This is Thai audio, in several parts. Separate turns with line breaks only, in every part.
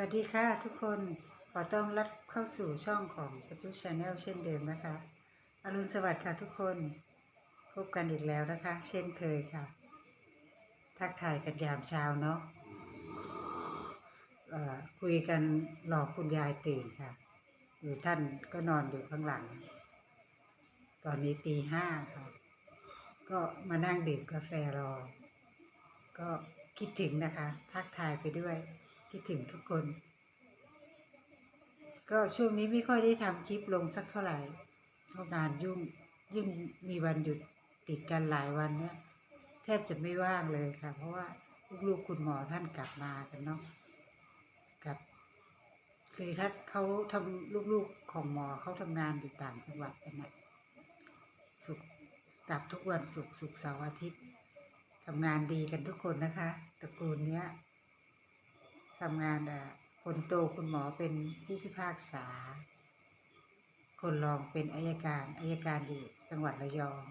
วัสดีค่ะทุกคน ขอต้อนรับเข้าสู่ช่องของประจุชาแนลเช่นเดิมนะคะ อรุณสวัสดิ์ค่ะทุกคน พบกันอีกแล้วนะคะ เช่นเคยค่ะ ทักทายกันยามเช้าเนาะคุยกันหลอกคุณยายตื่นค่ะ อยู่ท่านก็นอนอยู่ข้างหลัง ตอนนี้ตีห้าค่ะ ก็มานั่งดื่มกาแฟรอ ก็คิดถึงนะคะ ทักทายไปด้วย คิดถึงทุกคน ก็ช่วงนี้ไม่ค่อยได้ทำคลิปลงสักเท่าไหร่เพราะงานยุ่งยิ่งมีวันหยุดติดกันหลายวันเนี่ยแทบจะไม่ว่างเลยค่ะ เพราะว่าลูกๆคุณหมอท่านกลับมากันเนาะกับ คือถ้าเขาทำลูกๆของหมอเขาทำงานอยู่ต่างจังหวัดกันนะสุกกลับทุกวันศุกร์ศุกร์เสาร์อาทิตย์ทำงานดีกันทุกคนนะคะตระกูลเนี้ย ทำงานอะคนโตคุณหมอเป็นผู้พิพากษา คนรองเป็นอายการอายการอยู่จังหวัดระยอง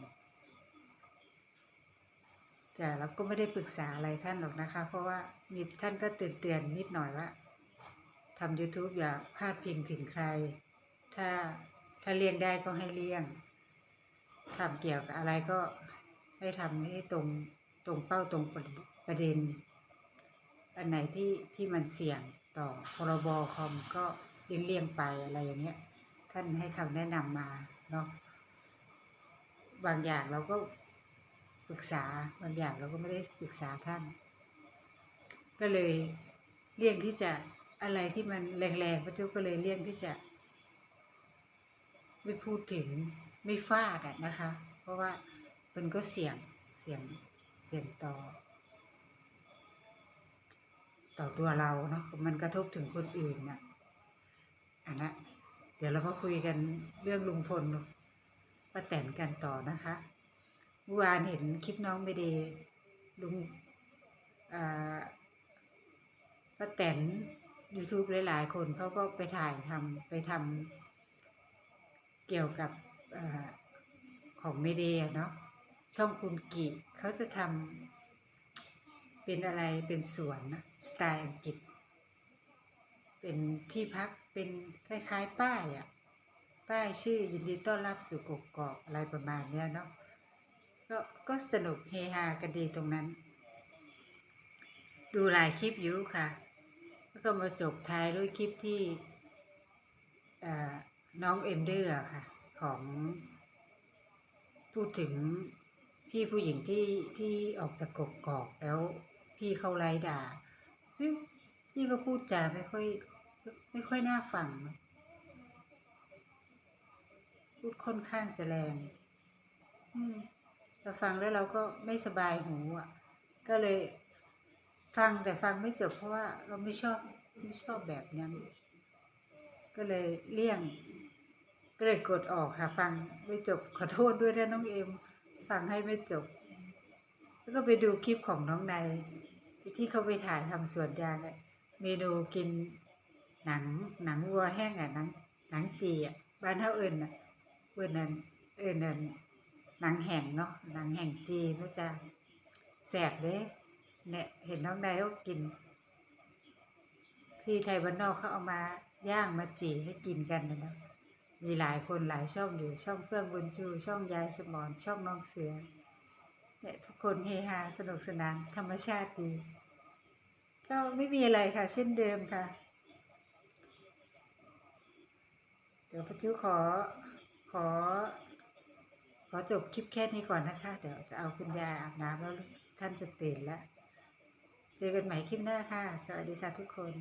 แต่เราก็ไม่ได้ปรึกษาอะไรท่านหรอกนะคะ เพราะว่ามีท่านก็เตือนเตือนนิดหน่อยว่าทำ YouTube อย่าพลาดพิงถึงใคร ถ้าถ้าเลี่ยงได้ก็ให้เลี่ยงทำเกี่ยวกับอะไรก็ให้ทำให้ตรงตรงเป้าตรงประเด็น อันไหนที่ที่มันเสี่ยงต่อพรบคอมก็เลี่ยงเลี่ยงไปอะไรอย่างเงี้ย ท่านให้คำแนะนำมาเนาะบางอย่างเราก็ปรึกษาบางอย่างเราก็ไม่ได้ปรึกษาท่าน ก็เลยเลี่ยงที่จะอะไรที่มันแรงๆพระเจ้าก็เลยเลี่ยงที่จะ ไม่พูดถึงไม่ฟาดอะนะคะ เพราะว่ามันก็เสี่ยงเสี่ยงเสี่ยงต่อ ต่อตัวเราเนาะมันกระทบถึงคนอื่นน่ะอันนะเดี๋ยวเรามาคุยกันเรื่องลุงพลป้าแตนกันต่อนะคะเมื่อวานเห็นคลิปน้องไม่ดีลุงอ่าป้าแตน YouTube หลาย ๆ คนเขาก็ไปถ่ายทำไปทำเกี่ยวกับอาของเมเดียเนาะช่องคุณกิเขาจะทำ เป็นอะไรเป็นสวนนะสไตล์อังกฤษ เป็นที่พักเป็นคล้ายๆ ป้ายอะ่ะป้ายชื่อยินดีต้อนรับสู่กกอกอะไรประมาณเนี้ยเนาะก็ก็สนุกเฮฮากันดีตรงนั้น ดูหลายคลิปอยู่ค่ะ แล้วก็มาจบท้ายด้วยคลิปที่อ่าน้องเอ็มเดอร์ค่ะ ของพูดถึงพี่ผู้หญิงที่ที่ออกจากกกกอกแล้ว พี่เขาไล่ด่าพี่ก็พูดจาไม่ค่อย ไม่ค่อยน่าฟังพูดค่อนข้างจะแรงเราฟังแล้วเราก็ไม่สบายหูอะ ก็เลยฟังแต่ฟังไม่จบเพราะว่าเราไม่ชอบไม่ชอบแบบนั้น ก็เลยเลี่ยงก็เลยกดออกค่ะ ฟังไม่จบขอโทษด้วยนะน้องเอ็ม ฟังให้ไม่จบ แล้วก็ไปดูคลิปของน้องในที่เขาไปถ่ายทำสวนยางอะเมนูกินหนังหนังวัวแห้งอะหนังหนังจีอะบ้านเท่าเอิญน่ะเอิญนั่นเอิญนั่นหนังแห้งเนาะหนังแห้งจีพระจ้าแสบเด้เนี่ยเห็นน้องนายเขากิน ที่ไทยบ้านนอกเขาเอามาย่างมาจีให้กินกันนะนะมีหลายคนหลายช่องอยู่ช่องเฟื่องบุญชู ช่องยายสมอนช่องน้องเสือ เนี่ยทุกคนเฮฮาสนุกสนานธรรมชาติดี ก็ไม่มีอะไรค่ะ เช่นเดิมค่ะ เดี๋ยวพระจิ้วขอขอ ขอจบคลิปแค่นี้ก่อนนะคะ เดี๋ยวจะเอาคุณยายอาบน้ำแล้วท่านจะตื่นแล้ว เจอกันใหม่คลิปหน้าค่ะ สวัสดีค่ะทุกคน